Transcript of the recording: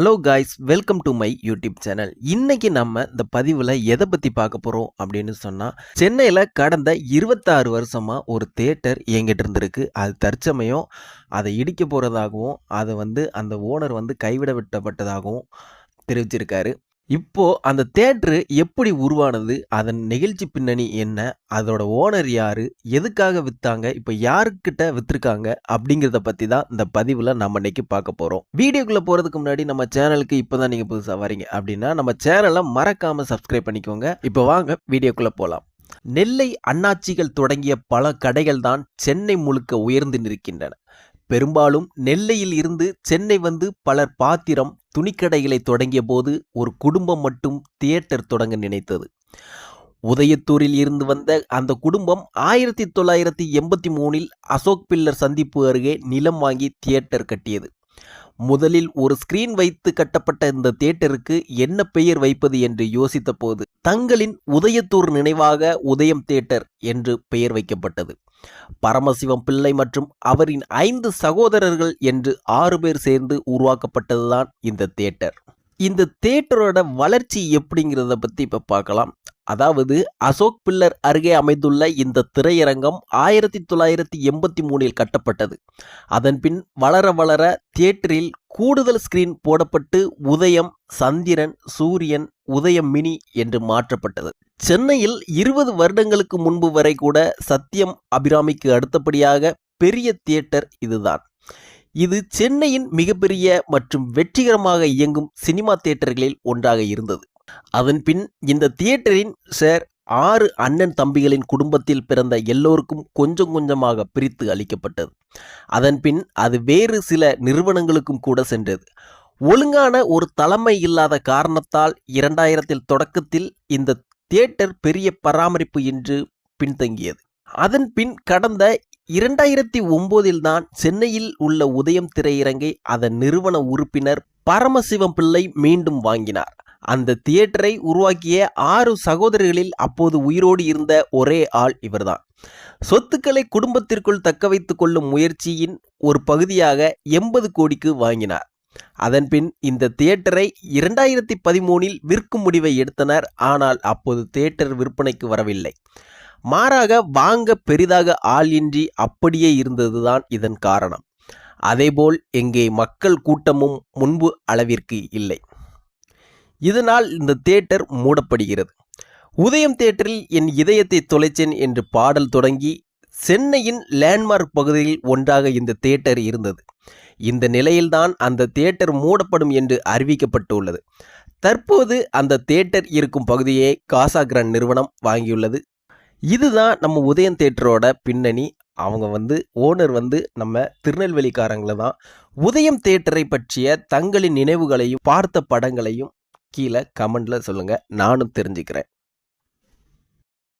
Hello guys welcome to my YouTube channel இன்னைக்கு நம்ம இந்த பதிவில் எதை பற்றி பார்க்க போகிறோம் அப்படின்னு சொன்னால் சென்னையில் கடந்த இருபத்தாறு வருஷமாக ஒரு தேட்டர் இயங்கிட்டு இருந்திருக்கு. அது தற்சமயம் அதை இடிக்க போகிறதாகவும் அதை வந்து அந்த ஓனர் வந்து கைவிட விட்டப்பட்டதாகவும் தெரிவிச்சிருக்காரு. இப்போ அந்த தேட்டரு எப்படி உருவானது அதன் நிகழ்ச்சி பின்னணி என்ன அதோட ஓனர் யாரு எதுக்காக வித்தாங்க இப்போ யாருக்கிட்ட வித்திருக்காங்க அப்படிங்கிறத பற்றி தான் இந்த பதிவில் நம்ம இன்னைக்கு பார்க்க போகிறோம் வீடியோக்குள்ளே போகிறதுக்கு முன்னாடி நம்ம சேனலுக்கு இப்போதான் நீங்க நீங்கள் புதுசாக வரீங்க அப்படின்னா நம்ம சேனலை மறக்காமல் சப்ஸ்கிரைப் பண்ணிக்கோங்க. இப்போ வாங்க வீடியோக்குள்ளே போகலாம் நெல்லை அண்ணாச்சிகள் தொடங்கிய பல கடைகள் தான் சென்னை முழுக்க உயர்ந்து நிற்கின்றன. பெரும்பாலும் நெல்லையில் இருந்து சென்னை வந்து பலர் பாத்திரம் துணிக்கடைகளை தொடங்கிய போது ஒரு குடும்பம் மட்டும் தியேட்டர் தொடங்க நினைத்தது. உதயத்தூரில் இருந்து வந்த அந்த குடும்பம் ஆயிரத்தி தொள்ளாயிரத்தி எண்பத்தி மூணில் அசோக் பில்லர் சந்திப்பு அருகே நிலம் வாங்கி தியேட்டர் கட்டியது. முதலில் ஒரு ஸ்கிரீன் வைத்து கட்டப்பட்ட இந்த தியேட்டருக்கு என்ன பெயர் வைப்பது என்று யோசித்த போது தங்களின் உதயத்தூர் நினைவாக உதயம் தியேட்டர் என்று பெயர் வைக்கப்பட்டது. பரமசிவம் பிள்ளை மற்றும் அவரின் ஐந்து சகோதரர்கள் என்று ஆறு பேர் சேர்ந்து உருவாக்கப்பட்டதுதான் இந்த தியேட்டர் இந்த தியேட்டரோட வளர்ச்சி எப்படிங்கிறத பற்றி இப்போ பார்க்கலாம். அதாவது அசோக் பில்லர் அருகே அமைந்துள்ள இந்த திரையரங்கம் ஆயிரத்தி தொள்ளாயிரத்தி எண்பத்தி மூணில் கட்டப்பட்டது. அதன்பின் வளர வளர தியேட்டரில் கூடுதல் ஸ்கிரீன் போடப்பட்டு உதயம் சந்திரன் சூரியன் உதயம் மினி என்று மாற்றப்பட்டது. சென்னையில் இருபது வருடங்களுக்கு முன்பு வரை கூட சத்யம் அபிராமிக்கு அடுத்தபடியாக பெரிய தியேட்டர் இதுதான். இது சென்னையின் மிகப்பெரிய மற்றும் வெற்றிகரமாக இயங்கும் சினிமா தியேட்டர்களில் ஒன்றாக இருந்தது. அதன் பின் இந்த தியேட்டரின் சார் ஆறு அண்ணன் தம்பிகளின் குடும்பத்தில் பிறந்த எல்லோருக்கும் கொஞ்சம் கொஞ்சமாக பிரித்து அளிக்கப்பட்டது. அதன் பின் அது வேறு சில நிறுவனங்களுக்கும் கூட சென்றது. ஒழுங்கான ஒரு தலைமை இல்லாத காரணத்தால் இரண்டாயிரத்தில் தொடக்கத்தில் இந்த தியேட்டர் பெரிய பராமரிப்பு இன்று பின்தங்கியது. அதன் பின் கடந்த இரண்டாயிரத்தி ஒம்போதில்தான் சென்னையில் உள்ள உதயம் திரையரங்கை அதன் நிறுவன உறுப்பினர் பரமசிவம் பிள்ளை மீண்டும் வாங்கினார். அந்த தியேட்டரை உருவாக்கிய ஆறு சகோதரர்களில் அப்போது உயிரோடு இருந்த ஒரே ஆள் இவர்தான். சொத்துக்களை குடும்பத்திற்குள் தக்க வைத்துக் கொள்ளும் முயற்சியின் ஒரு பகுதியாக எண்பது கோடிக்கு வாங்கினார். அதன்பின் இந்த தியேட்டரை இரண்டாயிரத்தி பதிமூனில் விற்கும் முடிவை எடுத்தனர். ஆனால் அப்போது தியேட்டர் விற்பனைக்கு வரவில்லை. மாறாக வாங்க பெரிதாக ஆள் இன்றி அப்படியே இருந்ததுதான் இதன் காரணம். அதேபோல் எங்கே மக்கள் கூட்டமும் முன்பு அளவிற்கு இல்லை. இதனால் இந்த தியேட்டர் மூடப்படுகிறது. உதயம் தியேட்டரில் என் இதயத்தை தொலைச்சேன் என்று பாடல் தொடங்கி சென்னையின் லேண்ட்மார்க் பகுதியில் ஒன்றாக இந்த தியேட்டர் இருந்தது. இந்த நிலையில்தான் அந்த தியேட்டர் மூடப்படும் என்று அறிவிக்கப்பட்டுள்ளது. தற்போது அந்த தியேட்டர் இருக்கும் பகுதியை காசா கிராண்ட் நிறுவனம் வாங்கியுள்ளது. இதுதான் நம்ம உதயம் தேட்டரோட பின்னணி. அவங்க வந்து ஓனர் வந்து நம்ம திருநெல்வேலிக்காரங்களை தான். உதயம் தேட்டரை பற்றிய தங்களின் நினைவுகளையும் பார்த்த படங்களையும் கீழே கமெண்டில் சொல்லுங்கள் நானும் தெரிஞ்சுக்கிறேன்.